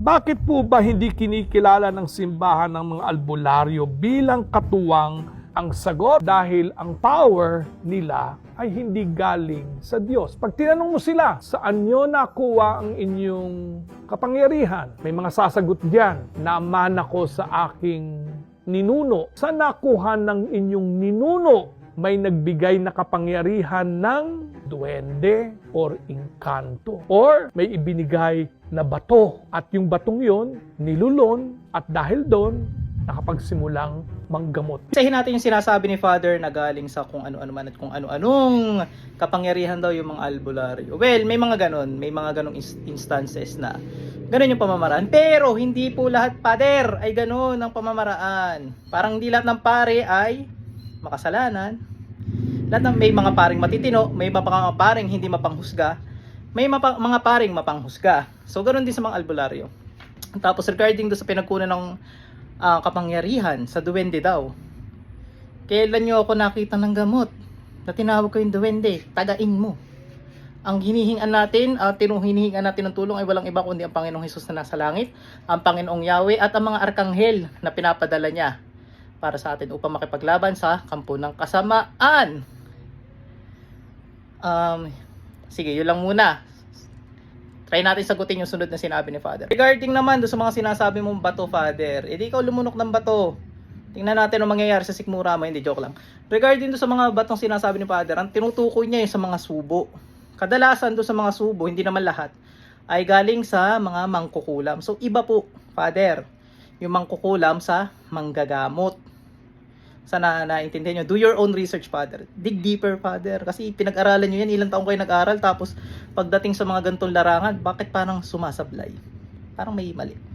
Bakit po ba hindi kinikilala ng simbahan ng mga albularyo bilang katuwang ang sagot? Dahil ang power nila ay hindi galing sa Diyos. Pag tinanong mo sila, saan nyo nakuha ang inyong kapangyarihan? May mga sasagot diyan, naaman ako sa aking ninuno. Saan nakuha ng inyong ninuno? May nagbigay na kapangyarihan ng duwende or inkanto. Or may ibinigay na bato. At yung batong yon nilulon at dahil doon, nakapagsimulang manggamot. Isahin natin yung sinasabi ni Father na galing sa kung ano-ano man at kung ano-anong kapangyarihan daw yung mga albularyo. Well, may mga ganon, may mga ganong ins- instances na ganon yung pamamaraan. Pero hindi po lahat Father ay ganon ang pamamaraan. Parang hindi lahat ng pare ay makasalanan. Lahat ng may mga paring matitino, may mga paring hindi mapanghusga, may mapa- mga paring mapanghusga. So ganon din sa mga albularyo. Tapos regarding do sa pinagkunan ng ah, kapangyarihan sa duwende daw. Kailan nyo ako nakita ng gamot na tinawag ko yung duwende? Tagain mo. Ang hinihingan natin, at uh, hinihingan natin ng tulong ay walang iba kundi ang Panginoong Hesus na nasa langit, ang Panginoong Yahweh at ang mga arkanghel na pinapadala niya para sa atin upang makipaglaban sa kampo ng kasamaan. Um, sige, yun lang muna. Try natin sagutin yung sunod na sinabi ni Father. Regarding naman do sa mga sinasabi mong bato, Father, edi ikaw lumunok ng bato. Tingnan natin ang mangyayari sa sikmura mo, hindi joke lang. Regarding do sa mga batong sinasabi ni Father, ang tinutukoy niya yung sa mga subo. Kadalasan do sa mga subo, hindi naman lahat, ay galing sa mga mangkukulam. So iba po, Father, yung mangkukulam sa manggagamot. Sana naintindihan nyo. Do your own research, Father. Dig deeper, Father. Kasi pinag-aralan nyo yan. Ilang taong kayo nag-aral. Tapos, pagdating sa mga gantong larangan, bakit parang sumasablay? Parang may mali.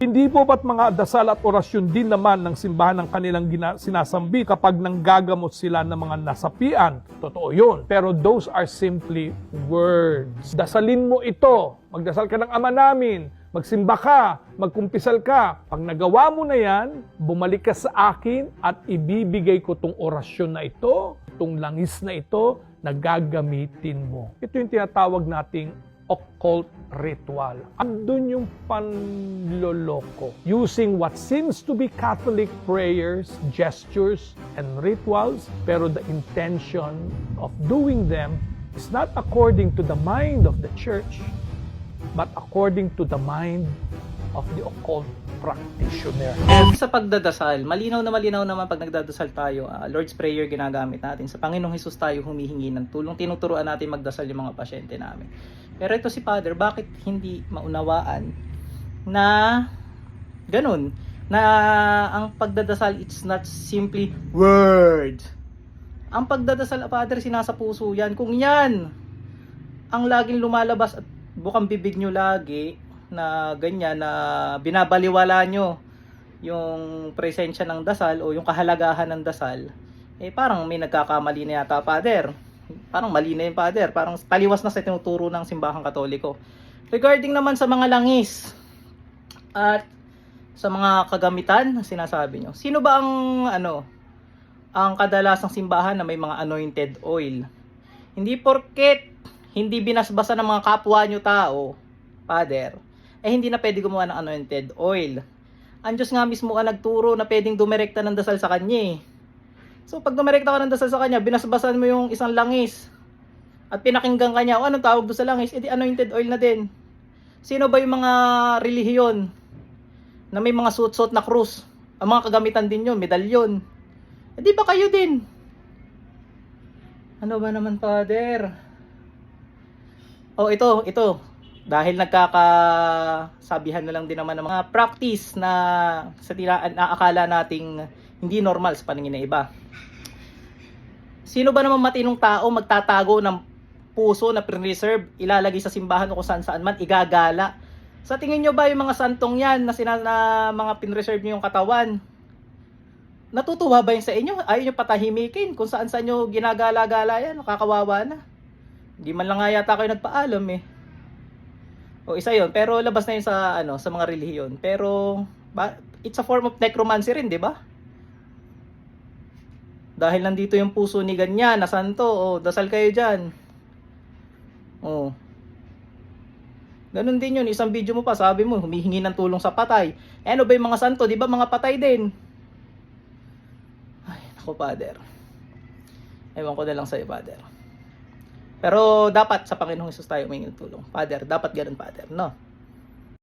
Hindi po ba't mga dasal at orasyon din naman ng simbahan ng kanilang gina- sinasambi kapag nanggagamot sila ng mga nasapian? Totoo yun. Pero those are simply words. Dasalin mo ito. Magdasal ka ng ama namin. Magsimba ka. Magkumpisal ka. Pag nagawa mo na yan, bumalik ka sa akin at ibibigay ko tong orasyon na ito, itong langis na ito, na gagamitin mo. Ito yung tinatawag nating occult ritual. Andun yung panloloko. Using what seems to be Catholic prayers, gestures, and rituals, pero the intention of doing them is not according to the mind of the church, but according to the mind of the occult practitioner. Sa pagdadasal, malinaw na malinaw naman pag nagdadasal tayo, ah, Lord's Prayer ginagamit natin. Sa Panginoong Hesus tayo humihingi ng tulong. Tinuturuan natin magdasal yung mga pasyente namin. Pero ito si Father, bakit hindi maunawaan na ganun? Na ang pagdadasal, it's not simply word. Ang pagdadasal, Father, sinasa puso yan. Kung yan, ang laging lumalabas at bukang bibig nyo lagi, na ganyan na binabaliwala nyo yung presensya ng dasal o yung kahalagahan ng dasal, eh parang may nagkakamali na yata, Father. Parang mali na yung Father. Parang taliwas na sa tinuturo ng simbahang katoliko. Regarding naman sa mga langis at sa mga kagamitan na sinasabi nyo, sino ba ang ano, ang kadalasang simbahan na may mga anointed oil? Hindi porket hindi binasbasa ng mga kapwa nyo tao, Father, eh hindi na pwede gumawa ng anointed oil. Ang Diyos nga mismo ang nagturo na pwedeng dumirekta ng dasal sa kanya eh. So pag dumirekta ka ng dasal sa kanya, binasbasan mo yung isang langis at pinakinggan kanya, o anong tawag doon sa langis? edi anointed oil na din. Sino ba yung mga relihiyon na may mga suot-suot na krus? Ang mga kagamitan din yun, medalyon. Eh di ba kayo din? Ano ba naman, Father? Oh, ito, ito. Dahil nagkakasabihan na lang din naman ng mga practice na sa tila, naakala nating hindi normal sa paningin ng iba. Sino ba naman matinong tao magtatago ng puso na preserve, ilalagay sa simbahan o kung saan saan man, igagala? Sa tingin nyo ba yung mga santong yan na, sina, na mga pinreserve nyo yung katawan? Natutuwa ba yun sa inyo? Ayaw nyo patahimikin kung saan saan nyo ginagala-gala yan, nakakawawa na. Hindi man lang nga yata kayo nagpaalam eh. O isa 'yon, pero labas na 'yun sa ano, sa mga relihiyon. Pero it's a form of necromancy rin, 'di ba? Dahil nandito yung puso ni ganyan, nasanto, o dasal kayo diyan. Oh. Ganun din yun, isang video mo pa, sabi mo, humihingi ng tulong sa patay. Eh, ano ba yung mga santo, di ba mga patay din? Ay, nako, father. Ewan ko na lang sa'yo, father. Pero dapat sa Panginoong Hesus tayo humingi ng tulong. Father, dapat ganun, Father, no?